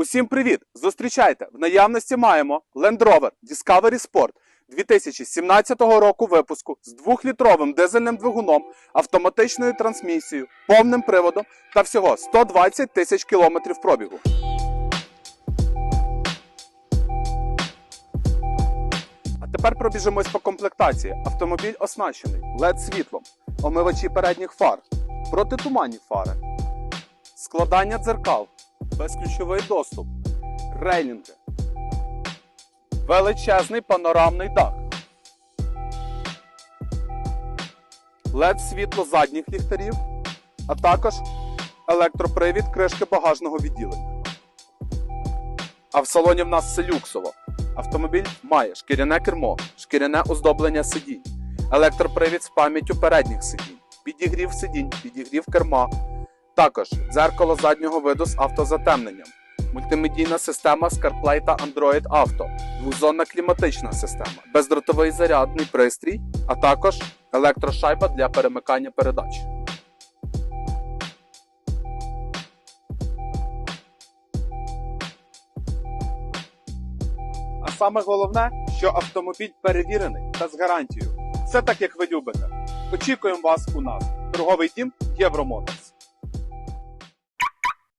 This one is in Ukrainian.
Усім привіт! Зустрічайте! В наявності маємо Land Rover Discovery Sport 2017 року випуску з 2-літровим дизельним двигуном, автоматичною трансмісією, повним приводом та всього 120 тисяч кілометрів пробігу. А тепер пробіжимось по комплектації. Автомобіль оснащений led світлом, омивачі передніх фар, протитуманні фари, складання дзеркал, безключовий доступ, рейлінги, величезний панорамний дах, led світло задніх ліхтарів, а також електропривід кришки багажного відділення. А в салоні в нас все люксово. Автомобіль має шкіряне кермо, шкіряне оздоблення сидінь, електропривід з пам'яттю передніх сидінь, підігрів сидінь, підігрів керма, також дзеркало заднього виду з автозатемненням, мультимедійна система з CarPlay та Android Auto, двозонна кліматична система, бездротовий зарядний пристрій, а також електрошайба для перемикання передач. А саме головне, що автомобіль перевірений та з гарантією. Все так, як ви любите. Очікуємо вас у нас. Торговий дім Євромоторс.